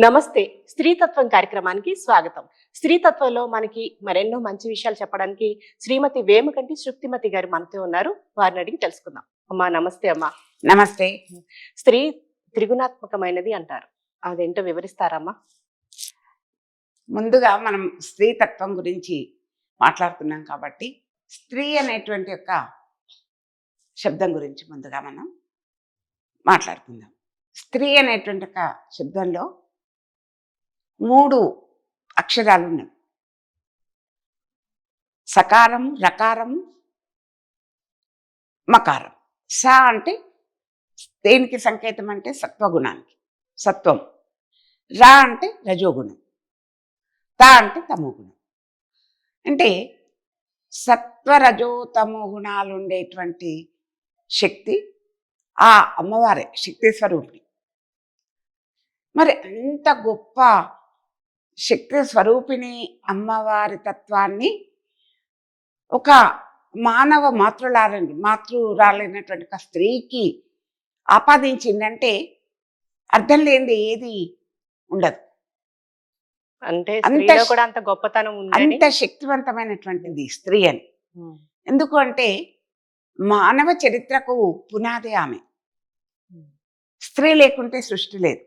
నమస్తే స్త్రీతత్వం కార్యక్రమానికి స్వాగతం. స్త్రీతత్వంలో మనకి మరెన్నో మంచి విషయాలు చెప్పడానికి శ్రీమతి వేమకంటి శృప్తిమతి గారు మనతో ఉన్నారు. వారిని అడిగి తెలుసుకుందాం. అమ్మా నమస్తే అమ్మా. నమస్తే. స్త్రీ త్రిగుణాత్మకమైనది అంటారు. అదేంటో వివరిస్తారమ్మా? ముందుగా మనం స్త్రీతత్వం గురించి మాట్లాడుతున్నాం కాబట్టి స్త్రీ అనేటువంటి యొక్క శబ్దం గురించి ముందుగా మనం మాట్లాడుకుందాం. స్త్రీ అనేటువంటి ఒక శబ్దంలో మూడు అక్షరాలు ఉన్నాయి సకారం రకారం మకారం. స అంటే దేనికి సంకేతం అంటే సత్వగుణానికి సత్వం. రా అంటే రజోగుణం. తా అంటే తమో గుణం అంటే సత్వరజో తమో గుణాలు ఉండేటువంటి శక్తి ఆ అమ్మవారే శక్తి స్వరూపిణి. మరి అంత గొప్ప శక్తి స్వరూపిణి అమ్మవారి తత్వాన్ని ఒక మానవ మాతృలారని మాతృరాలైనటువంటి ఒక స్త్రీకి ఆపాదించిందంటే అర్థం లేనిది ఏది ఉండదు. అంటే కూడా అంత గొప్పతనం అంత శక్తివంతమైనటువంటిది స్త్రీ అని. ఎందుకు అంటే మానవ చరిత్రకు పునాది ఆమె. స్త్రీ లేకుంటే సృష్టి లేదు.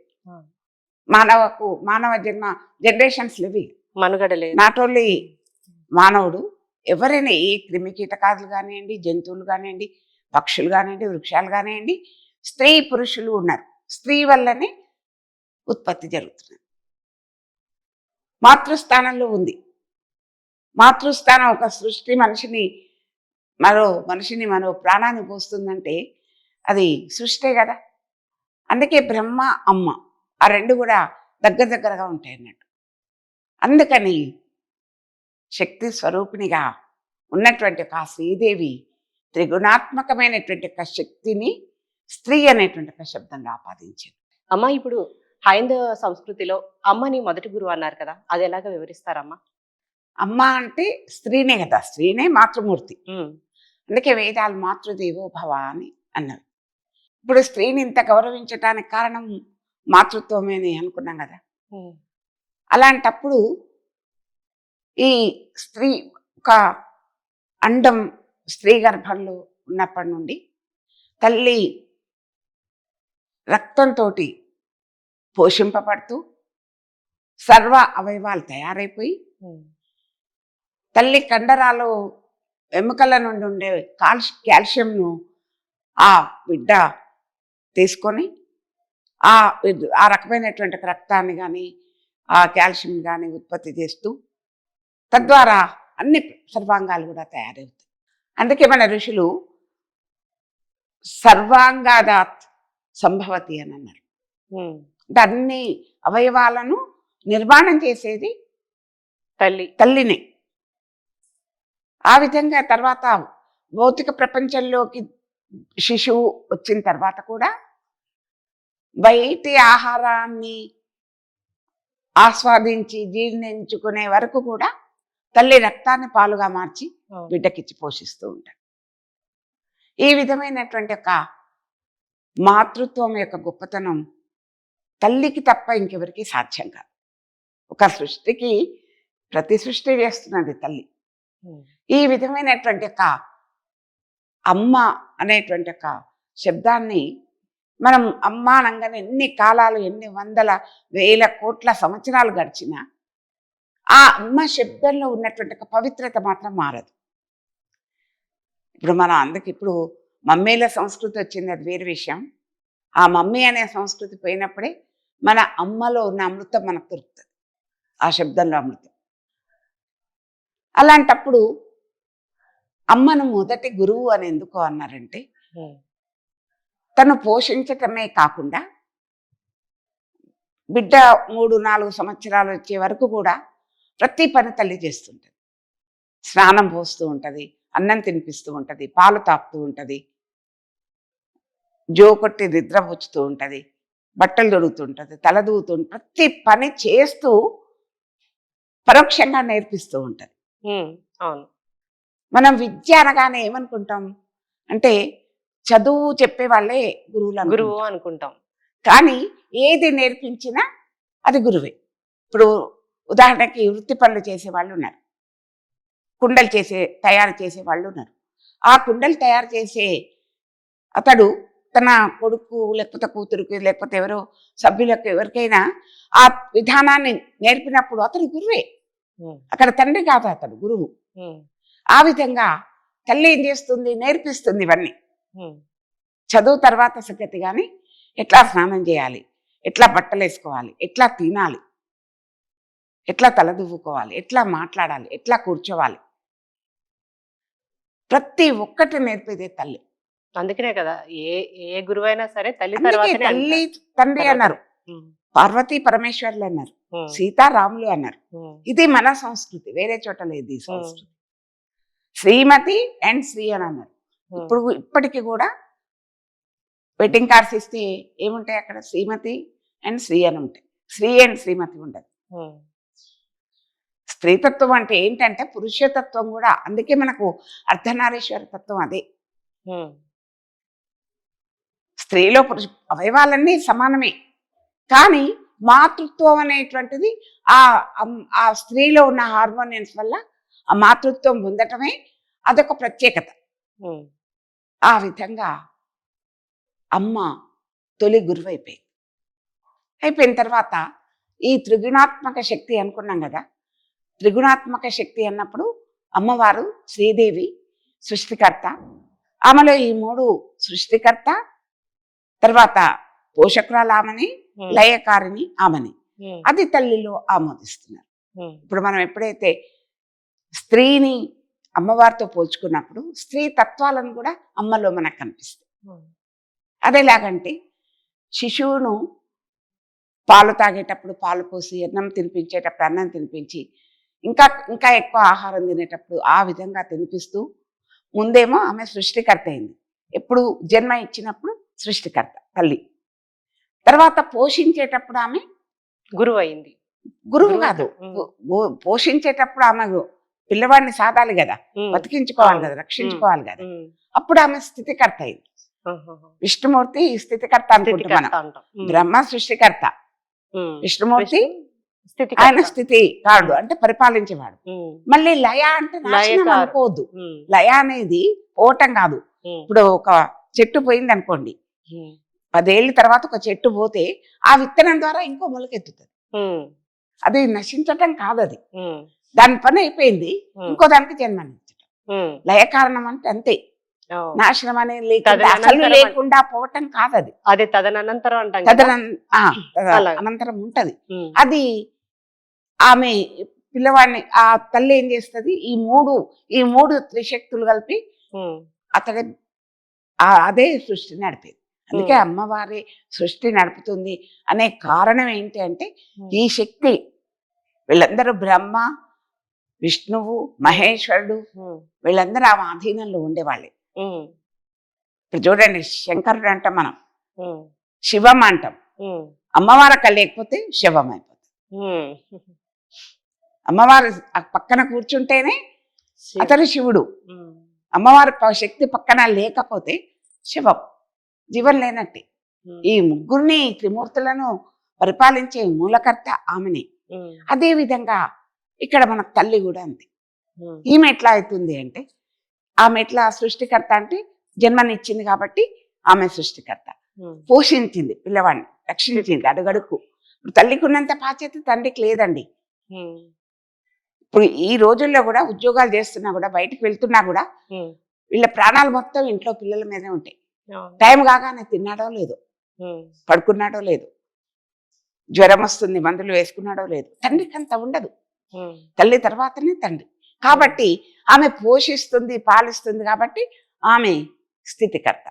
మానవకు మానవ జన్మ జనరేషన్స్ ఇవి. మనుగడ లేదు. నాట్ ఓన్లీ మానవుడు ఎవరైనా ఏ క్రిమి కీటకాదులు కానివ్వండి జంతువులు కానివ్వండి పక్షులు కానివ్వండి వృక్షాలు కానివ్వండి స్త్రీ పురుషులు ఉన్నారు. స్త్రీ వల్లనే ఉత్పత్తి జరుగుతుంది మాతృస్థానంలో ఉంది. మాతృస్థానం ఒక సృష్టి మనిషిని మరో మనిషిని మరో ప్రాణాన్ని పోస్తుందంటే అది సృష్టే కదా. అందుకే బ్రహ్మ అమ్మ. ఆ రెండు కూడా దగ్గర దగ్గరగా ఉంటాయి అన్నట్టు. అందుకని శక్తి స్వరూపిణిగా ఉన్నటువంటి ఒక శ్రీదేవి త్రిగుణాత్మకమైనటువంటి ఒక శక్తిని స్త్రీ అనేటువంటి ఒక శబ్దంగా ఆపాదించింది. అమ్మా ఇప్పుడు హైందవ సంస్కృతిలో అమ్మని మొదటి గురువు అన్నారు కదా అది ఎలాగ వివరిస్తారమ్మా? అమ్మ అంటే స్త్రీనే కదా స్త్రీనే మాతృమూర్తి. అందుకే వేదాలు మాతృదేవో భవ అని అన్నారు. ఇప్పుడు స్త్రీని ఇంత గౌరవించడానికి కారణం మాతృత్వమే అని అనుకున్నాం కదా. అలాంటప్పుడు ఈ స్త్రీ ఒక అండం స్త్రీ గర్భంలో ఉన్నప్పటి నుండి తల్లి రక్తంతో పోషింపబడుతూ సర్వ అవయవాలు తయారైపోయి తల్లి కండరాలు ఎముకల నుండి ఉండే కాల్షి కాల్షియంను ఆ బిడ్డ తీసుకొని ఆ రకమైనటువంటి రక్తాన్ని కానీ ఆ కాల్షియం కానీ ఉత్పత్తి చేస్తూ తద్వారా అన్ని సర్వాంగాలు కూడా తయారవుతాయి. అందుకే మన ఋషులు సర్వాంగాదాత్ సంభవతి అని అన్నారు. అంటే అన్ని అవయవాలను నిర్మాణం చేసేది తల్లి. తల్లిని. ఆ విధంగా తర్వాత భౌతిక ప్రపంచంలోకి శిశువు వచ్చిన తర్వాత కూడా బయటి ఆహారాన్ని ఆస్వాదించి జీర్ణించుకునే వరకు కూడా తల్లి రక్తాన్ని పాలుగా మార్చి బిడ్డకిచ్చి పోషిస్తూ ఉంటారు. ఈ విధమైనటువంటి ఒక మాతృత్వం యొక్క గొప్పతనం తల్లికి తప్ప ఇంకెవరికి సాధ్యం కాదు. ఒక సృష్టికి ప్రతి సృష్టి చేస్తున్నది తల్లి. ఈ విధమైనటువంటి ఒక అమ్మ అనేటువంటి ఒక శబ్దాన్ని మనం అమ్మానంగానే ఎన్ని కాలాలు ఎన్ని వందల వేల కోట్ల సంవత్సరాలు గడిచినా ఆ అమ్మ శబ్దంలో ఉన్నటువంటి పవిత్రత మాత్రం మారదు. ఇప్పుడు మనం అందుకు ఇప్పుడు మమ్మీల సంస్కృతి వచ్చింది అది వేరే విషయం. ఆ మమ్మీ అనే సంస్కృతి పోయినప్పుడే మన అమ్మలో ఉన్న అమృతం మనకు దొరుకుతుంది ఆ శబ్దంలో అమృతం. అలాంటప్పుడు అమ్మను మొదటి గురువు అని ఎందుకు అన్నారంటే తను పోషించటమే కాకుండా బిడ్డ మూడు నాలుగు సంవత్సరాలు వచ్చే వరకు కూడా ప్రతి పని తల్లి చేస్తుంటుంది. స్నానం పోస్తూ ఉంటుంది అన్నం తినిపిస్తూ ఉంటుంది పాలు తాపుతూ ఉంటుంది జో కొట్టి నిద్ర పుచ్చుతూ ఉంటుంది బట్టలు దొడుగుతూ ఉంటుంది తల ప్రతి పని చేస్తూ పరోక్షంగా నేర్పిస్తూ ఉంటుంది. అవును. మనం విద్య అనగానే ఏమనుకుంటాం? అంటే చదువు చెప్పే వాళ్ళే గురువులు గురువు అనుకుంటాం. కానీ ఏది నేర్పించినా అది గురువే. ఇప్పుడు ఉదాహరణకి వృత్తి పనులు చేసే వాళ్ళు ఉన్నారు. కుండలు చేసే తయారు చేసే వాళ్ళు ఉన్నారు. ఆ కుండలు తయారు చేసే అతడు తన కొడుకు లేకపోతే కూతురుకి లేకపోతే ఎవరో సభ్యులకు ఎవరికైనా ఆ విధానాన్ని నేర్పినప్పుడు అతడు గురువే. అక్కడ తండ్రి కాదు అతడు గురువు. ఆ విధంగా తల్లి ఏం చేస్తుంది? నేర్పిస్తుంది ఇవన్నీ. చదువు తర్వాత సంగతి కానీ ఎట్లా స్నానం చేయాలి? ఎట్లా బట్టలు వేసుకోవాలి? ఎట్లా తినాలి? ఎట్లా తలదువ్వుకోవాలి ఎట్లా మాట్లాడాలి? ఎట్లా కూర్చోవాలి? ప్రతి ఒక్కటి నేర్పేదే తల్లి. అందుకనే కదా ఏ ఏ గురువైనా సరే తల్లి తల్లి. తండ్రి అన్నారు. పార్వతీ పరమేశ్వర్లు అన్నారు. సీతారాములు అన్నారు. ఇది మన సంస్కృతి వేరే చోట లేదు ఈ సంస్కృతి. శ్రీమతి అండ్ శ్రీ అని అన్నారు. ఇప్పుడు ఇప్పటికీ కూడా వెడ్డింగ్ కార్డ్స్ ఇస్తే ఏముంటాయి అక్కడ? శ్రీమతి అండ్ శ్రీ అని ఉంటాయి. శ్రీ అండ్ శ్రీమతి ఉండదు. స్త్రీతత్వం అంటే ఏంటంటే పురుషతత్వం కూడా అందుకే మనకు అర్ధనారీశ్వర తత్వం అదే. స్త్రీలో పురుష అవయవాలన్నీ సమానమే. కానీ మాతృత్వం అనేటువంటిది ఆ ఆ స్త్రీలో ఉన్న హార్మోనియన్స్ వల్ల ఆ మాతృత్వం పొందటమే అదొక ప్రత్యేకత. ఆ విధంగా అమ్మ తొలి గురువు అయిపోయింది అయిపోయిన తర్వాత ఈ త్రిగుణాత్మక శక్తి అనుకున్నాం కదా త్రిగుణాత్మక శక్తి అన్నప్పుడు అమ్మవారు శ్రీదేవి సృష్టికర్త. ఆమెలో ఈ మూడు సృష్టికర్త తర్వాత పోషకురాలు ఆమెని లయకారిని ఆమెని. అది తల్లిలో ఆమోదిస్తున్నారు. ఇప్పుడు మనం ఎప్పుడైతే స్త్రీని అమ్మవారితో పోల్చుకున్నప్పుడు స్త్రీ తత్వాలను కూడా అమ్మలో మనకు కనిపిస్తాయి. అదేలాగంటే శిశువును పాలు తాగేటప్పుడు పాలు పోసి అన్నం తినిపించేటప్పుడు అన్నం తినిపించి ఇంకా ఇంకా ఎక్కువ ఆహారం తినేటప్పుడు ఆ విధంగా తినిపిస్తూ ముందేమో ఆమె సృష్టికర్త అయింది. ఎప్పుడు జన్మ ఇచ్చినప్పుడు సృష్టికర్త తల్లి. తర్వాత పోషించేటప్పుడు ఆమె గురువు అయింది గురువు కాదు. పోషించేటప్పుడు ఆమె పిల్లవాడిని సాదాలి కదా. బతికించుకోవాలి. కదా రక్షించుకోవాలి కదా. అప్పుడు ఆమె స్థితికర్త అయింది. విష్ణుమూర్తి స్థితికర్త అనుకుంటాం మనం. బ్రహ్మ సృష్టికర్త. విష్ణుమూర్తి. ఆయన స్థితి కాడు అంటే పరిపాలించేవాడు. మళ్ళీ లయ అంటే నాశనం. అనుకోవద్దు. లయ అనేది పోవటం కాదు. ఇప్పుడు ఒక చెట్టు పోయింది అనుకోండి. ఉమ్, పదేళ్ళ తర్వాత ఒక చెట్టు పోతే ఆ విత్తనం ద్వారా ఇంకో మొలకెత్తుతుంది. అది నశించటం కాదు అది దాని పని అయిపోయింది. ఇంకో దానికి ఉమ్, లయ కారణం అంటే అంతే. నాశనం అనేది లేకుండా అసలు లేకుండా పోవటం కాదు అది అదే తదనంతరం అంటాం. అనంతరం ఉంటది. అది ఆమె పిల్లవాడిని ఆ తల్లి ఏం చేస్తుంది? ఈ మూడు ఈ మూడు త్రిశక్తులు కలిపి అతడే అదే సృష్టి నడిపేది. అందుకే. అమ్మవారి సృష్టి నడుపుతుంది అనే కారణం ఏంటి అంటే ఈ శక్తి. వీళ్ళందరూ బ్రహ్మ విష్ణువు మహేశ్వరుడు వీళ్ళందరూ ఆమె అధీనంలో ఉండేవాళ్ళే. ఇప్పుడు చూడండి శంకరుడు అంటాం మనం. శివం అంటాం. అమ్మవారు అక్కడ లేకపోతే శివం అయిపోతుంది. అమ్మవారు ఆ పక్కన కూర్చుంటేనే. అతడు శివుడు. అమ్మవారి శక్తి పక్కన లేకపోతే శివం. జీవం లేనట్టే. ఈ ముగ్గురిని త్రిమూర్తులను పరిపాలించే మూలకర్త ఆమెనే. అదే విధంగా ఇక్కడ మన తల్లి కూడా అంతే. ఉమ్, ఈమె ఎట్లా అవుతుంది అంటే ఆమె ఎట్లా సృష్టికర్త అంటే జన్మనిచ్చింది కాబట్టి ఆమె సృష్టికర్త. పోషించింది పిల్లవాడిని రక్షించింది అడుగడుకు తల్లికి ఉన్నంత బాధ్యత తండ్రికి లేదండి. ఇప్పుడు ఈ రోజుల్లో కూడా ఉద్యోగాలు చేస్తున్నా కూడా బయటకు వెళ్తున్నా కూడా వీళ్ళ ప్రాణాలు మొత్తం ఇంట్లో పిల్లల మీదే ఉంటాయి. టైం కాగానే తిన్నాడో లేదో పడుకున్నాడో లేదు జ్వరం వస్తుంది మందులు వేసుకున్నాడో లేదు తండ్రికి అంత ఉండదు. తల్లి తర్వాతనే తండ్రి. కాబట్టి ఆమె పోషిస్తుంది పాలిస్తుంది కాబట్టి ఆమె స్థితికర్త.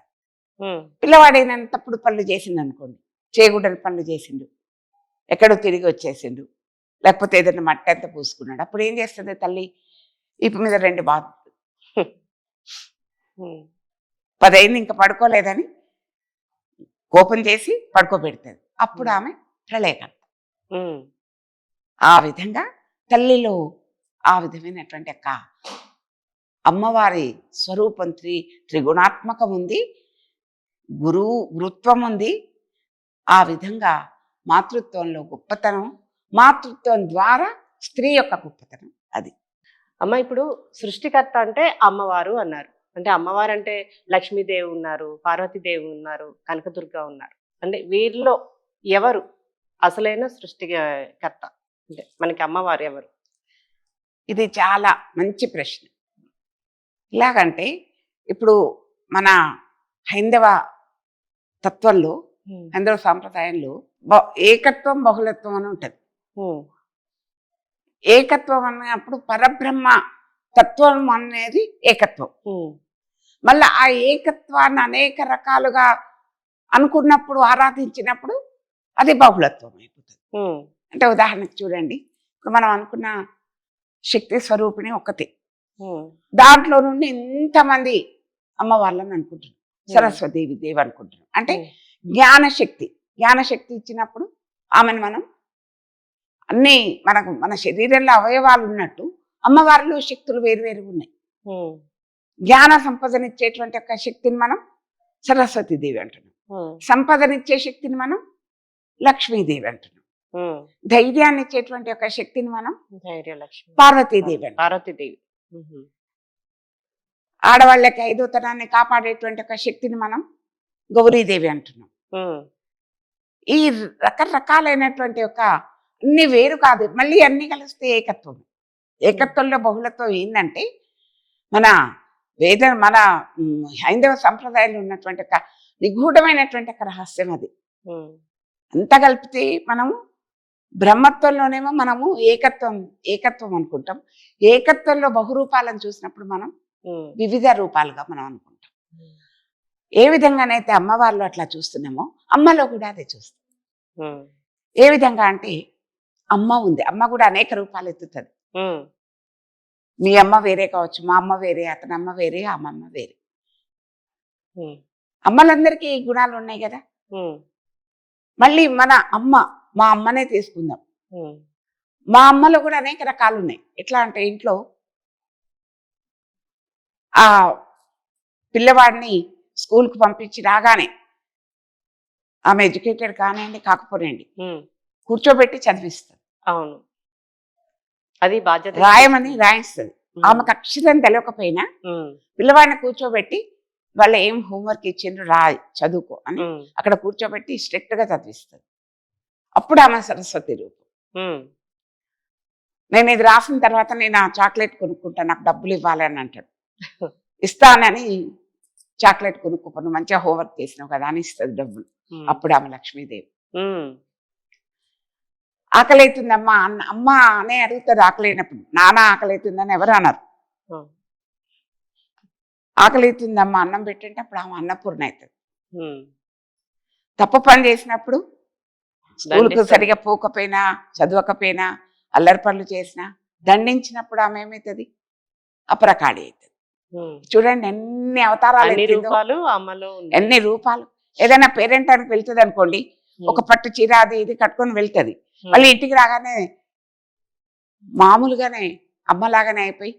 ఉమ్, పిల్లవాడైన తప్పుడు పనులు చేసిండు అనుకోండి. చేయకూడని పనులు చేసిండు. ఎక్కడో తిరిగి వచ్చేసిండు. లేకపోతే ఏదైనా మట్టి అంతా పూసుకున్నాడు. అప్పుడు ఏం చేస్తుంది తల్లి? ఇప్పు మీద రెండు బాధ పదైంది ఇంకా పడుకోలేదని కోపం చేసి పడుకోబెడుతుంది అప్పుడు ఆమె ప్రళయకర్త. ఆ విధంగా తల్లిలో ఆ విధమైనటువంటి యొక్క అమ్మవారి స్వరూపం త్రి త్రిగుణాత్మకం ఉంది గురువు గురుత్వం ఉంది. ఆ విధంగా మాతృత్వంలో గొప్పతనం మాతృత్వం ద్వారా స్త్రీ యొక్క గొప్పతనం అది. అమ్మ ఇప్పుడు సృష్టికర్త అంటే అమ్మవారు అన్నారు. అంటే అమ్మవారు అంటే లక్ష్మీదేవి ఉన్నారు పార్వతీదేవి ఉన్నారు కనకదుర్గ ఉన్నారు. అంటే వీరిలో ఎవరు అసలైన సృష్టికర్త అంటే మనకి అమ్మవారు ఎవరు? ఇది చాలా మంచి ప్రశ్న. ఎలాగంటే ఇప్పుడు మన హైందవ తత్వంలో హైందవ సాంప్రదాయంలో ఏకత్వం బహుళత్వం అని ఉంటుంది. ఏకత్వం అన్నప్పుడు పరబ్రహ్మ తత్వం అనేది ఏకత్వం. మళ్ళీ ఆ ఏకత్వాన్ని అనేక రకాలుగా అనుకున్నప్పుడు ఆరాధించినప్పుడు అది బహుళత్వం అయిపోతుంది. అంటే ఉదాహరణకు చూడండి. ఇప్పుడు మనం అనుకున్న శక్తి స్వరూపిణి ఉమ్, దాంట్లో నుండి ఇంతమంది అమ్మవార్లను అనుకుంటున్నాం. సరస్వదేవి దేవి అనుకుంటున్నాం. అంటే జ్ఞానశక్తి. జ్ఞానశక్తి ఇచ్చినప్పుడు ఆమెను మనం అన్ని మనకు మన శరీరంలో అవయవాలు ఉన్నట్టు అమ్మవారిలో శక్తులు వేరు ఉన్నాయి. జ్ఞాన సంపదనిచ్చేటువంటి ఒక శక్తిని మనం సరస్వతీదేవి అంటున్నాం. సంపదనిచ్చే శక్తిని మనం లక్ష్మీదేవి అంటున్నాం. ధైర్యాన్ని ఇచ్చేటువంటి ఒక శక్తిని మనం ధైర్యలక్ష్మి. పార్వతీదేవి పార్వతీదేవి. ఆడవాళ్ళకి ఐదోతనాన్ని కాపాడేటువంటి ఒక శక్తిని మనం గౌరీదేవి అంటున్నాం. ఈ రకరకాలైనటువంటి ఒక అన్ని వేరు కాదు మళ్ళీ అన్ని కలిస్తే ఏకత్వం. ఏకత్వంలో బహుళత్వం ఏంటంటే మన వేద మన హైందవ సంప్రదాయంలో ఉన్నటువంటి ఒక నిగూఢమైనటువంటి ఒక రహస్యం అది. అంత కలిపితే మనము బ్రహ్మత్వంలోనేమో మనము ఏకత్వం ఏకత్వం అనుకుంటాం. ఏకత్వంలో బహురూపాలను చూసినప్పుడు మనం వివిధ రూపాలుగా మనం అనుకుంటాం. ఏ విధంగానైతే అమ్మవారిలో అట్లా చూస్తున్నామో అమ్మలో కూడా అదే చూస్తాం. ఏ విధంగా అంటే అమ్మ ఉంది అమ్మ కూడా అనేక రూపాలు ఎత్తుతుంది. మీ అమ్మ వేరే కావచ్చు మా అమ్మ వేరే అతని అమ్మ వేరే అమ్మమ్మ వేరే. అమ్మలందరికీ ఈ గుణాలు ఉన్నాయి కదా? మళ్ళీ మన అమ్మ మా అమ్మనే తీసుకుందాం. మా అమ్మలో కూడా అనేక రకాలు ఉన్నాయి ఎట్లా అంటే ఇంట్లో ఆ పిల్లవాడిని స్కూల్కి పంపించి రాగానే ఆమె ఎడ్యుకేటెడ్ కానివ్వండి కాకపోనండి. కూర్చోబెట్టి చదివిస్తుంది. అవును. అది బాధ్యత రాయమని రాయిస్తుంది. ఆమెకు అక్షరం తెలియకపోయినా పిల్లవాడిని కూర్చోబెట్టి వాళ్ళు ఏం హోంవర్క్ ఇచ్చిండ్రు రాయి చదువుకో అని అక్కడ కూర్చోబెట్టి స్ట్రిక్ట్గా చదివిస్తుంది. అప్పుడు ఆమె సరస్వతి రూపం. నేను ఇది రాసిన తర్వాత నేను ఆ చాక్లెట్ కొనుక్కుంటా నాకు డబ్బులు ఇవ్వాలి అని అంటాడు. ఇస్తానని చాక్లెట్ కొనుక్కోను మంచిగా హోంవర్క్ చేసినావు కదా అని ఇస్తుంది డబ్బులు. అప్పుడు ఆమె లక్ష్మీదేవి. ఆకలి అవుతుందమ్మా అన్న అమ్మ అనే అడుగుతుంది ఆకలి అయినప్పుడు నాన్న ఆకలి అవుతుందని ఎవరు అన్నారు ఆకలి అవుతుందమ్మా అన్నం పెట్టంటే అప్పుడు ఆమె అన్నపూర్ణ అవుతుంది. తప్పు పని చేసినప్పుడు స్కూల్కు. సరిగా పోకపోయినా చదవకపోయినా అల్లరి పనులు చేసినా దండించినప్పుడు ఆమె ఏమవుతుంది అపరకాడి అవుతుంది. చూడండి ఎన్ని అవతారాలు రూపాలు ఎన్ని రూపాలు. ఏదైనా పేరెంట్ అని వెళ్తుంది అనుకోండి ఒక పట్టు చీర అది ఇది కట్టుకొని వెళ్తుంది. మళ్ళీ ఇంటికి రాగానే మామూలుగానే అమ్మలాగానే అయిపోయి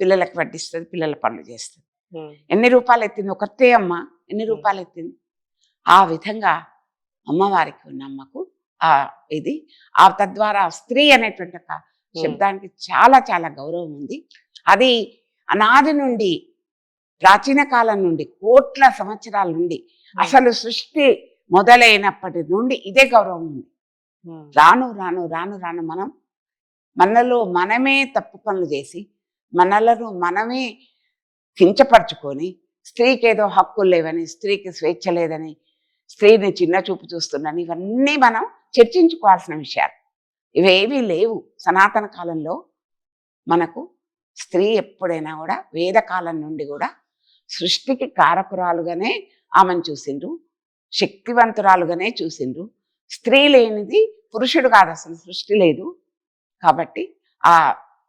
పిల్లలకు వడ్డిస్తుంది పిల్లల పనులు చేస్తుంది. ఎన్ని రూపాయలు ఎత్తింది? ఒకటే అమ్మ. ఎన్ని రూపాయలు ఎత్తింది? ఆ విధంగా అమ్మవారికి ఉన్న అమ్మకు ఇది. ఆ తద్వారా స్త్రీ అనేటువంటి ఒక శబ్దానికి చాలా చాలా గౌరవం ఉంది. అది అనాది నుండి ప్రాచీన కాలం నుండి కోట్ల సంవత్సరాల నుండి అసలు సృష్టి మొదలైనప్పటి నుండి ఇదే గౌరవం ఉంది. రాను రాను రాను రాను మనం మనలో మనమే తప్పు పనులు చేసి మనలను మనమే కించపరుచుకొని స్త్రీకి ఏదో హక్కులు లేవని స్త్రీకి స్వేచ్ఛ లేదని స్త్రీని చిన్న చూపు చూస్తుందని ఇవన్నీ మనం చర్చించుకోవాల్సిన విషయాలు. ఇవేవీ లేవు. సనాతన కాలంలో మనకు స్త్రీ ఎప్పుడైనా కూడా వేదకాలం నుండి కూడా సృష్టికి కారకురాలుగానే ఆమెను చూసిండ్రు. శక్తివంతురాలుగానే చూసిండ్రు. స్త్రీ లేనిది పురుషుడు కాదు అసలు సృష్టి లేదు. కాబట్టి ఆ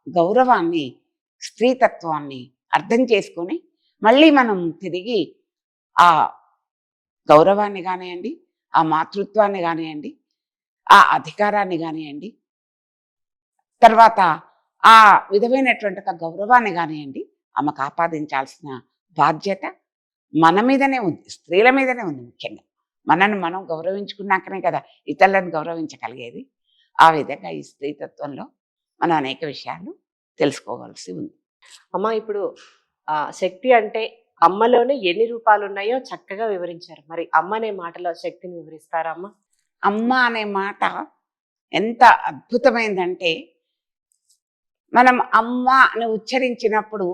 గౌరవాన్ని స్త్రీతత్వాన్ని అర్థం చేసుకొని మళ్ళీ మనం తిరిగి ఆ గౌరవాన్ని కానివ్వండి ఆ మాతృత్వాన్ని కానివ్వండి ఆ అధికారాన్ని కానివ్వండి తర్వాత ఆ విధమైనటువంటి ఒక గౌరవాన్ని కానివ్వండి ఆమెకు ఆపాదించాల్సిన బాధ్యత మన మీదనే ఉంది స్త్రీల మీదనే ఉంది ముఖ్యంగా. మనల్ని మనం గౌరవించుకున్నాకనే కదా ఇతరులను గౌరవించగలిగేది. ఆ విధంగా ఈ స్త్రీతత్వంలో మనం అనేక విషయాలు తెలుసుకోవాల్సి ఉంది. అమ్మ ఇప్పుడు ఆ శక్తి అంటే అమ్మలోనే ఎన్ని రూపాలు ఉన్నాయో చక్కగా వివరించారు. మరి అమ్మ అనే మాటలో శక్తిని వివరిస్తారా అమ్మ? అమ్మ అనే మాట ఎంత అద్భుతమైందంటే మనం అమ్మ అని ఉచ్చరించినప్పుడు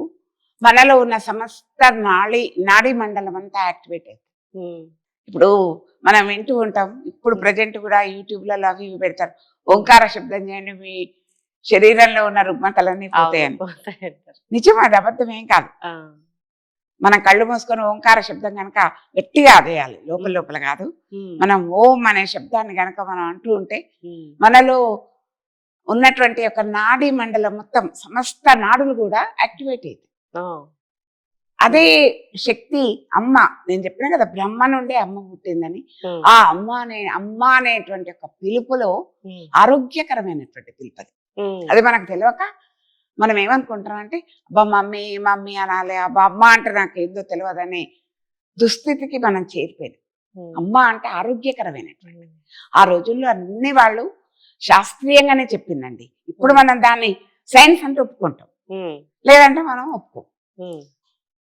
మనలో ఉన్న సమస్త నాళి నాడీ మండలం అంతా యాక్టివేట్ అవుతుంది ఇప్పుడు మనం వింటూ ఉంటాం ఇప్పుడు ప్రజెంట్ కూడా యూట్యూబ్లలో అవి ఇవి పెడతారు. ఓంకార శబ్దం చేయండి మీ శరీరంలో ఉన్న రుగ్మతలన్నీ పోతాయని. నిజం అది అబద్ధం ఏం కాదు. మనం కళ్ళు మూసుకొని ఓంకార శబ్దం కనుక గట్టిగా అదేయాలి లోపల లోపల కాదు. మనం ఓం అనే శబ్దాన్ని కనుక మనం అంటూ ఉంటే మనలో ఉన్నటువంటి ఒక నాడీ మండలం మొత్తం సమస్త నాడులు కూడా యాక్టివేట్ అయింది ఆ, అదే శక్తి అమ్మ నేను చెప్పిన కదా బ్రహ్మ నుండే అమ్మ పుట్టిందని. ఆ. అమ్మ అనే అమ్మ అనేటువంటి ఒక పిలుపులో ఆరోగ్యకరమైనటువంటి పిలుపు అది. మనకు తెలియక మనం ఏమనుకుంటాం అంటే అబ్బా మమ్మీ మమ్మీ అనాలి అబ్బా అమ్మ అంటే నాకు ఏందో తెలియదనే దుస్థితికి మనం చేరిపోయింది అమ్మ అంటే ఆరోగ్యకరమైనటువంటి. ఆ రోజుల్లో అన్ని వాళ్ళు శాస్త్రీయంగానే చెప్పిందండి. ఇప్పుడు మనం దాన్ని సైన్స్ అంటే ఒప్పుకుంటాం. లేదంటే మనం ఒప్పుకోం.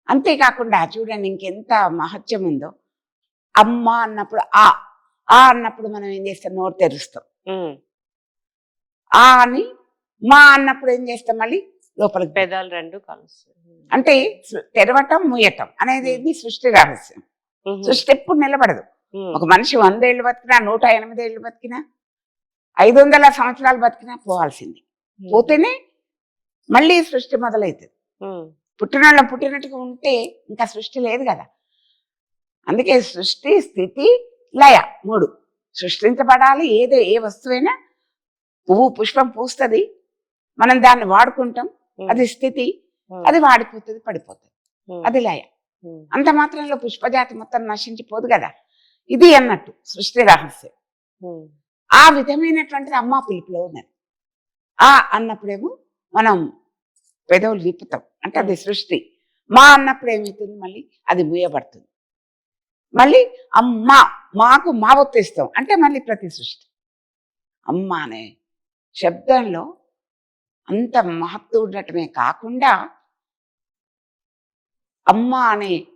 అంతేకాకుండా చూడండి ఇంకెంత మహత్యం ఉందో అమ్మ అన్నప్పుడు ఆ ఆ అన్నప్పుడు మనం ఏం చేస్తాం? నోరు తెరుస్తాం. ఆ అని మా అన్నప్పుడు ఏం చేస్తాం మళ్ళీ? లోపలికి పెదాలు రెండు కలుస్తాయి. అంటే తెరవటం ముయ్యటం అనేది సృష్టి రహస్యం. సృష్టి ఎప్పుడు నిలబడదు. ఒక మనిషి వందేళ్ళు బతికినా నూట ఎనిమిది ఏళ్ళు బతికినా ఐదు వందల సంవత్సరాలు బతికినా పోవాల్సింది. పోతేనే మళ్ళీ సృష్టి మొదలవుతుంది పుట్టినోళ్ళం పుట్టినట్టుగా ఉంటే ఇంకా సృష్టి లేదు కదా. అందుకే సృష్టి స్థితి లయ మూడు. సృష్టించబడాలి ఏదో ఏ వస్తువైనా పువ్వు పుష్పం పూస్తుంది మనం దాన్ని వాడుకుంటాం అది స్థితి అది వాడిపోతుంది పడిపోతుంది. అది లయ. అంత మాత్రంలో పుష్పజాతి మొత్తం నశించిపోదు కదా. ఇది అన్నట్టు సృష్టి రహస్యం. ఆ విధమైనటువంటిది అమ్మ పిలుపులో ఉన్నది. ఆ అన్నప్పుడేమో మనం పెదవులు విప్పుతాం. అంటే అది సృష్టి. మా అన్నప్పుడు ఏమవుతుంది మళ్ళీ? అది మూయబడుతుంది మళ్ళీ అమ్మ మాకు మా ఒత్తిస్తాం అంటే మళ్ళీ ప్రతి సృష్టి. అమ్మ అనే శబ్దంలో అంత మహత్తు ఉండటమే కాకుండా అమ్మ అనే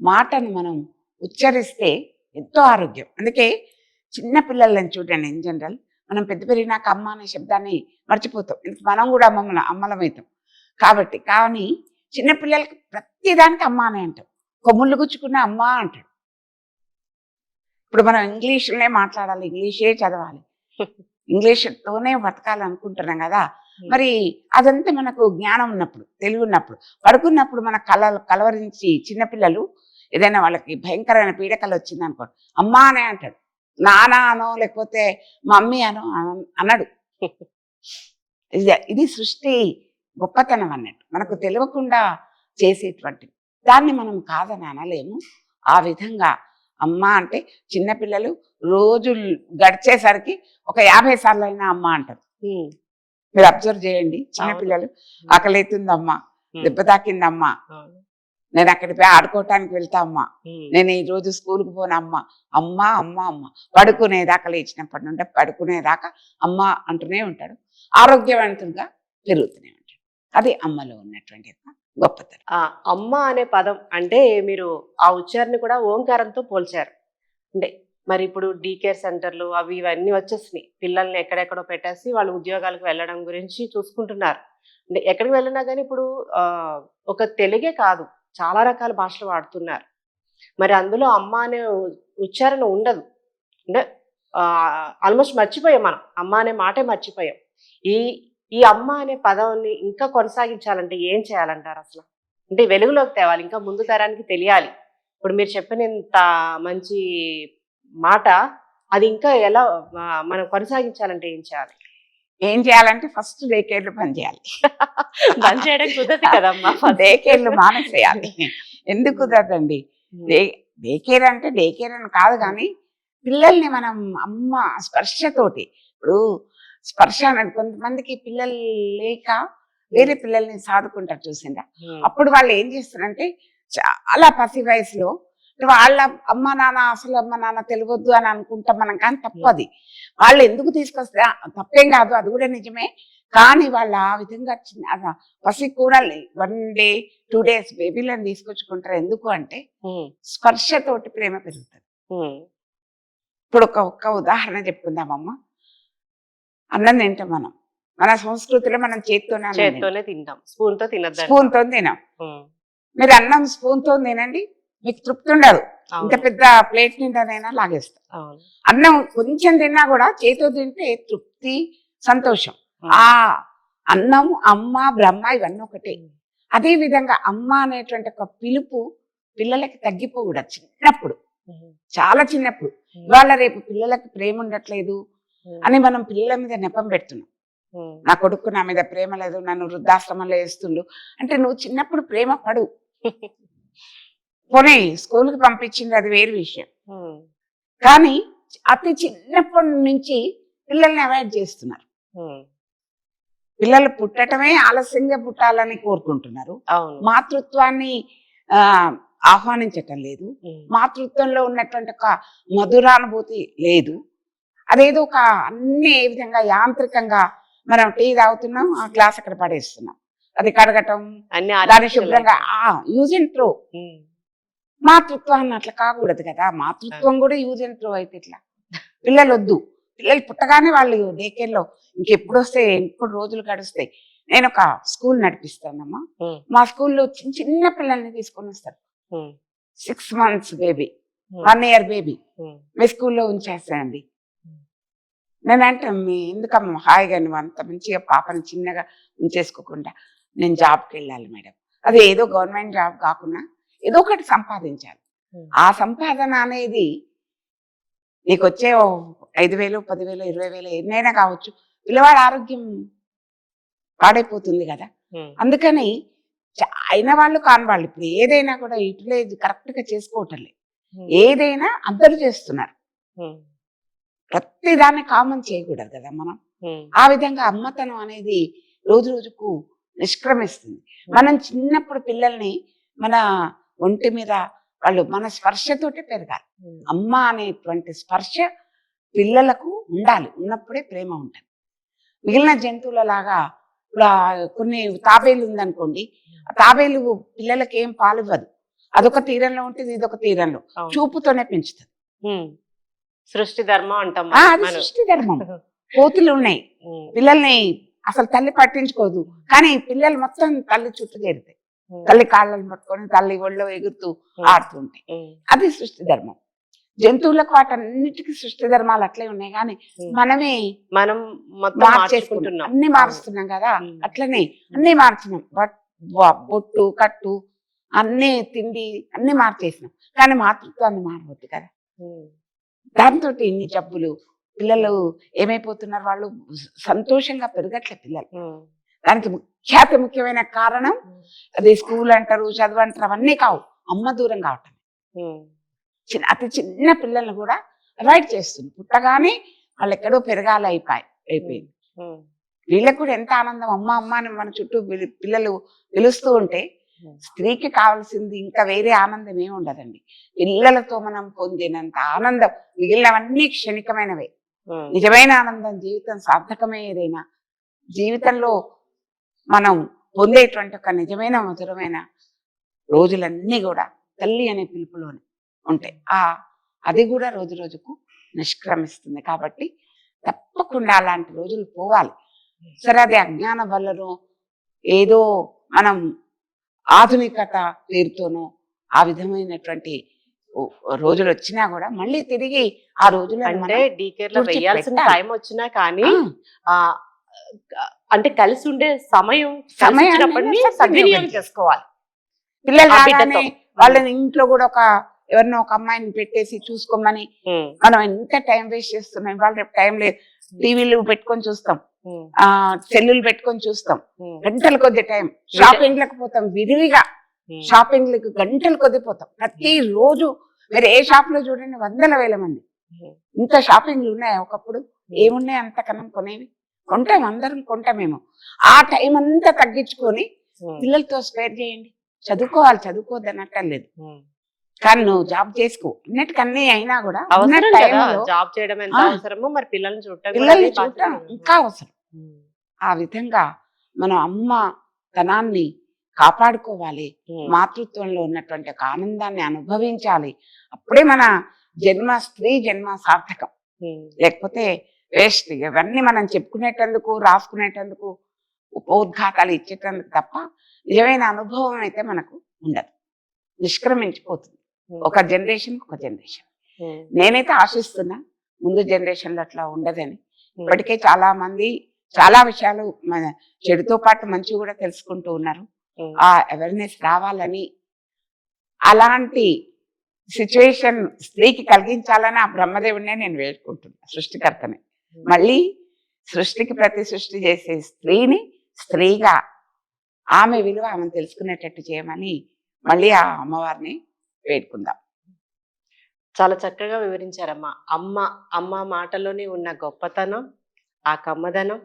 మాటను మనం ఉచ్చరిస్తే ఎంతో ఆరోగ్యం. అందుకే చిన్న పిల్లలను చూడండి ఇన్ జనరల్. మనం పెద్ద పెరిగినాక అమ్మ అనే శబ్దాన్ని మర్చిపోతాం. మనం కూడా అమ్మమ్మల అమ్మలమవుతాం. కాబట్టి కానీ చిన్న పిల్లలకి ప్రతిదానికి అమ్మ అనే అంటాం. ఒక ముళ్ళు గుచ్చుకున్న అమ్మ అంటాడు. ఇప్పుడు మనం ఇంగ్లీష్లోనే మాట్లాడాలి. ఇంగ్లీషే చదవాలి. ఇంగ్లీష్తోనే బతకాలనుకుంటున్నాం కదా. మరి అదంతా మనకు జ్ఞానం ఉన్నప్పుడు తెలివి ఉన్నప్పుడు పడుకున్నప్పుడు మన కళ కలవరించి చిన్నపిల్లలు ఏదైనా వాళ్ళకి భయంకరమైన పీడకలు వచ్చింది అనుకో అమ్మా అనే అంటాడు. నానా అనో లేకపోతే మమ్మీ అనో అన- అనడు. ఇది సృష్టి గొప్పతనం అన్నట్టు. మనకు తెలియకుండా చేసేటువంటిది. దాన్ని మనం కాదని అనలేము. ఆ విధంగా అమ్మ అంటే చిన్నపిల్లలు రోజు గడిచేసరికి ఒక యాభై సార్లు అయినా అమ్మ అంటారు. ఉమ్, మీరు అబ్జర్వ్ చేయండి. చిన్నపిల్లలు ఆకలి అవుతుందమ్మా దెబ్బ తాకిందమ్మా. నేను అక్కడికి పోయి ఆడుకోవటానికి వెళ్తా అమ్మా నేను ఈ రోజు స్కూల్కి పోను అమ్మ అమ్మ అమ్మ. అమ్మ పడుకునేదాకా లేచినప్పటి నుండి పడుకునేదాకా అమ్మ అంటూనే ఉంటాడు. ఆరోగ్యవంతుడుగా పెరుగుతూనే ఉంటాడు. అది అమ్మలో ఉన్నటువంటి గొప్పతనం. ఆ అమ్మ అనే పదం అంటే మీరు ఆ ఉచ్చారణ కూడా ఓంకారంతో పోల్చారు. అంటే మరి ఇప్పుడు డీకేర్ సెంటర్లు అవి ఇవన్నీ వచ్చేసినాయి. పిల్లల్ని ఎక్కడెక్కడో పెట్టేసి వాళ్ళు ఉద్యోగాలకు వెళ్ళడం గురించి చూసుకుంటున్నారు. అంటే ఎక్కడికి వెళ్ళినా కానీ ఇప్పుడు ఒక తెలుగే కాదు చాలా రకాల భాషలు వాడుతున్నారు. మరి అందులో అమ్మ అనే ఉచ్చారణ ఉండదు. అంటే ఆల్మోస్ట్ మర్చిపోయాం మనం. అమ్మ అనే మాటే మర్చిపోయాం. ఈ ఈ అమ్మ అనే పదంని ఇంకా కొనసాగించాలంటే ఏం చేయాలంటారు అసలు? అంటే వెలుగులోకి తేవాలి ఇంకా ముందు తరానికి తెలియాలి. ఇప్పుడు మీరు చెప్పిన ఇంత మంచి మాట అది ఇంకా ఎలా మనం కొనసాగించాలంటే ఏం చేయాలి? ఏం చేయాలంటే ఫస్ట్ డే కేర్లు పని చేయాలి. బంద్ చేయడం కుదరదు కదమ్మా డే కేర్లు మానేసేయాలి. ఎందుకు కుదరదండి? డే డే కేర్ అంటే డే కేర్ అని కాదు కానీ పిల్లల్ని మనం అమ్మ స్పర్శతోటి ఇప్పుడు స్పర్శ అనేది కొంతమందికి పిల్లలు లేక వేరే పిల్లల్ని సాదుకుంటారు చూసిందా అప్పుడు వాళ్ళు ఏం చేస్తారంటే చాలా పసి వయసులో వాళ్ళ అమ్మ నాన్న అసలు అమ్మ నాన్న తెలియవద్దు అని అనుకుంటాం మనం కానీ తప్పు అది. వాళ్ళు ఎందుకు తీసుకొస్తే తప్పేం కాదు అది కూడా నిజమే. కానీ వాళ్ళు ఆ విధంగా చిన్న పసి కూడల్ని వన్ డే టూ డేస్ బేబీలను తీసుకొచ్చుకుంటారు. ఎందుకు అంటే స్పర్శతోటి ప్రేమ పెరుగుతుంది. ఇప్పుడు ఒక ఒక్క ఉదాహరణ చెప్పుకుందామమ్మ అన్నం తింటాం మనం. మన సంస్కృతిలో మనం చేత్తోనే అన్నం తింటాం. చేత్తోనే తింటాం. స్పూన్తో తినద్దు స్పూన్తో తినాం మీరు అన్నం స్పూన్తో తినండి మీకు తృప్తి ఉండదు. ఇంత పెద్ద ప్లేట్ నిండానైనా లాగేస్తాం అన్నం కొంచెం తిన్నా కూడా చేతితో తింటే తృప్తి సంతోషం. ఆ అన్నం అమ్మ బ్రహ్మ ఇవన్నీ ఒకటే. అదే విధంగా అమ్మ అనేటువంటి ఒక పిలుపు పిల్లలకి తగ్గిపోకూడదు చిన్నప్పుడు. చాలా చిన్నప్పుడు. ఇవాళ రేపు పిల్లలకి ప్రేమ ఉండట్లేదు అని మనం పిల్లల మీద నెపం పెడుతున్నాం. నా కొడుకు నా మీద ప్రేమ లేదు నన్ను వృద్ధాశ్రమంలో వేస్తుండు. అంటే నువ్వు చిన్నప్పుడు ప్రేమ పడు. పోనీ స్కూల్కి పంపించింది అది వేరు విషయం. కానీ అతి చిన్నప్పటి నుంచి పిల్లల్ని అవాయిడ్ చేస్తున్నారు. పిల్లలు పుట్టటమే ఆలస్యంగా పుట్టాలని కోరుకుంటున్నారు. మాతృత్వాన్ని ఆహ్వానించటం లేదు. మాతృత్వంలో ఉన్నటువంటి ఒక మధురానుభూతి లేదు. అదేదో ఒక అన్ని ఏ విధంగా యాంత్రికంగా మనం టీ తాగుతున్నాం ఆ గ్లాస్ అక్కడ పడేస్తున్నాం. అది కడగటం అన్ని దాని artificial శుభ్రంగా యూజ్ అండ్ త్రో. మాతృత్వాన్ని అట్లా కాకూడదు కదా. మాతృత్వం కూడా యూజ్ అండ్ త్రో అయితే ఇట్లా. పిల్లలు వద్దు పిల్లలు పుట్టగానే వాళ్ళు డేకేర్లో ఇంకెప్పుడు వస్తే ఎప్పుడు రోజులు గడుస్తాయి. నేను ఒక స్కూల్ నడిపిస్తానమ్మా. మా స్కూల్లో చిన్న చిన్న పిల్లల్ని తీసుకొని వస్తారు. Six months baby one year baby మీ స్కూల్లో ఉంచేస్తానండి. నేను అంటే మీ ఎందుకమ్మా హాయిగా నువ్వు అంత మంచిగా పాపని చిన్నగా ఉంచేసుకోకుండా నేను జాబ్కి వెళ్ళాలి మేడం. అది ఏదో గవర్నమెంట్ జాబ్ కాకుండా ఏదో ఒకటి సంపాదించాలి ఆ సంపాదన అనేది నీకు వచ్చే ఐదు వేలు పదివేలు ఇరవై వేలు ఎన్నైనా కావచ్చు పిల్లవాడి ఆరోగ్యం పాడైపోతుంది కదా. అందుకని అయిన వాళ్ళు కాని వాళ్ళు ఇప్పుడు ఏదైనా కూడా యూటిలైజ్ కరెక్ట్గా చేసుకోవటం లేదు. ఏదైనా అందరూ చేస్తున్నారు. ప్రతి దాన్ని కామన్ చేయకూడదు కదా మనం. ఆ విధంగా అమ్మతనం అనేది రోజు రోజుకు నిష్క్రమిస్తుంది. మనం చిన్నప్పుడు పిల్లల్ని మన ఒంటి మీద వాళ్ళు మన స్పర్శతోటే పెరగాలి. అమ్మ అనేటువంటి స్పర్శ పిల్లలకు ఉండాలి. ఉన్నప్పుడే ప్రేమ ఉంటుంది. మిగిలిన జంతువుల లాగా ఇప్పుడు కొన్ని తాబేలు ఉందనుకోండి ఆ తాబేలు పిల్లలకి ఏం పాలు ఇవ్వదు అదొక తీరంలో ఉంటుంది ఇదొక తీరంలో. చూపుతోనే పెంచుతుంది. సృష్టి ధర్మం అంటాం. సృష్టి ధర్మం. కోతులు ఉన్నాయి. పిల్లల్ని అసలు తల్లి పట్టించుకోదు. కానీ పిల్లలు మొత్తం తల్లి చుట్టూ చేరుతాయి తల్లి కాళ్ళను పట్టుకొని తల్లి ఒళ్ళో ఎగురుతూ ఆడుతుంటాయి అది సృష్టి ధర్మం. జంతువులకు వాటన్నిటికీ సృష్టి ధర్మాలు అట్లే ఉన్నాయి కానీ. మనమే మనం మార్చేసుకుంటున్నాం. అన్ని మారుస్తున్నాం కదా. అట్లనే అన్ని మార్చినాం. బట్ బొట్టు కట్టు అన్ని తిండి అన్ని మార్చేసినాం. కానీ మాతృత్వాన్ని మారవద్దు కదా? దాంతో ఇన్ని జబ్బులు. పిల్లలు ఏమైపోతున్నారు వాళ్ళు? సంతోషంగా పెరగట్లే పిల్లలు. దానికి ముఖ్యాతి ముఖ్యమైన కారణం అది స్కూల్ అంటారు చదువు అంటారు అవన్నీ కావు. అమ్మ దూరం కావటం చిన్న అతి చిన్న పిల్లల్ని కూడా అవాయిడ్ చేస్తుంది. పుట్టగానే వాళ్ళు ఎక్కడో పెరగాలి అయిపోయి అయిపోయింది వీళ్ళకి కూడా ఎంత ఆనందం. అమ్మ అమ్మ అని మన చుట్టూ పిలి- పిల్లలు పిలుస్తూ ఉంటే. స్త్రీకి కావాల్సింది ఇంకా వేరే ఆనందం ఏమి ఉండదండి. పిల్లలతో మనం పొందినంత ఆనందం మిగిలినవన్నీ క్షణికమైనవే. నిజమైన ఆనందం జీవితం సార్థకమే ఏదైనా జీవితంలో మనం పొందేటువంటి ఒక నిజమైన మధురమైన రోజులన్నీ కూడా తల్లి అనే పిలుపులోనే ఉంటాయి. ఆ అది కూడా రోజు రోజుకు నిష్క్రమిస్తుంది. కాబట్టి తప్పకుండా అలాంటి రోజులు పోవాలి. సరే అది అజ్ఞాన వల్లనో ఏదో మనం ఆధునికత పేరుతోనో ఆ విధమైనటువంటి రోజులు వచ్చినా కూడా మళ్ళీ తిరిగి ఆ రోజులను అంటే డీకేర్లో వేయాల్సిన. టైం వచ్చినా కానీ అంటే కలిసి ఉండే సమయం సమయాన్ని సద్వినియోగం చేసుకోవాలి. పిల్లలు రాగానే. వాళ్ళని ఇంట్లో కూడా ఒక ఎవరినో ఒక అమ్మాయిని పెట్టేసి చూసుకోమని మనం ఎంత టైం వేస్ట్ చేస్తున్నాం? వాళ్ళ రేపు టైం లేదు. టీవీలు పెట్టుకొని చూస్తాం. ఆ సెల్లులు పెట్టుకొని చూస్తాం. గంటల కొద్ది టైం. షాపింగ్లకు పోతాం విరివిగా. ఉమ్, షాపింగ్లకు గంటల కొద్ది పోతాం. ప్రతి రోజు మీరు ఏ షాప్లో చూడండి వందల వేల మంది. ఇంత షాపింగ్లు ఉన్నాయి ఒకప్పుడు? ఏమున్నాయి అంతకనం కొనేవి? కొంటాం అందరం కొంటామేమో ఆ టైం అంతా తగ్గించుకొని ఉమ్, పిల్లలతో స్పేర్ చేయండి చదువుకోవాలి చదువుకోవద్దు అనట్టం లేదు ఉమ్, కానీ నువ్వు జాబ్ చేసుకో అన్నిటికన్నీ అయినా కూడా జాబ్ చేయడం ఎంత ఆ. అవసరమో మరి పిల్లల్ని చూడటం పిల్లల్ని. ఇంకా అవసరం ఉమ్. ఆ విధంగా మనం అమ్మ తనాన్ని కాపాడుకోవాలి. మాతృత్వంలో ఉన్నటువంటి ఒక ఆనందాన్ని అనుభవించాలి అప్పుడే మన జన్మ స్త్రీ జన్మ సార్థకం. లేకపోతే వేస్ట్. ఇవన్నీ మనం చెప్పుకునేటందుకు రాసుకునేటందుకు ఉపోద్ఘాతాలు ఇచ్చేటందుకు తప్ప నిజమైన అనుభవం అయితే మనకు ఉండదు. నిష్క్రమించిపోతుంది. ఒక జనరేషన్ ఒక జనరేషన్. నేనైతే ఆశిస్తున్నా ముందు జనరేషన్లో అట్లా ఉండదని. ఇప్పటికే చాలా మంది చాలా విషయాలు మన చెడుతో పాటు మంచి కూడా తెలుసుకుంటూ ఉన్నారు. ఆ అవేర్నెస్ రావాలని అలాంటి సిచ్యువేషన్ స్త్రీకి కలిగించాలని ఆ బ్రహ్మదేవుడినే నేను వేడుకుంటున్నా సృష్టికర్తని. మళ్ళీ సృష్టికి ప్రతి సృష్టి చేసే స్త్రీని స్త్రీగా ఆమె విలువ ఆమెను తెలుసుకునేటట్టు చేయమని మళ్ళీ ఆ అమ్మవారిని వేడుకుందాం. చాలా చక్కగా వివరించారమ్మా. అమ్మ అమ్మ మాటలోనే ఉన్న గొప్పతనం ఆ కమ్మదనం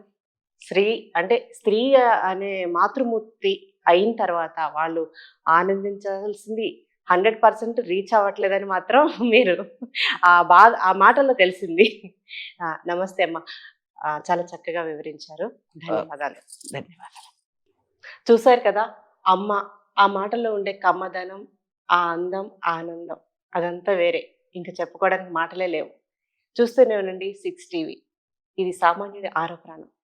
స్త్రీ అంటే స్త్రీ అనే మాతృమూర్తి అయిన తర్వాత వాళ్ళు ఆనందించాల్సింది హండ్రెడ్ పర్సెంట్ రీచ్ అవ్వట్లేదని మాత్రం మీరు ఆ బాధ ఆ మాటల్లో తెలిసింది. నమస్తే అమ్మ. చాలా చక్కగా వివరించారు. ధన్యవాదాలు. ధన్యవాదాలు. చూశారు కదా అమ్మ ఆ మాటలో ఉండే కమ్మదనం ఆ అందం ఆనందం అదంతా వేరే. ఇంకా చెప్పుకోవడానికి మాటలే లేవు. చూస్తూనే ఉండండి సిక్స్ టీవీ. ఇది సామాన్యుడి ఆరో ప్రాణం.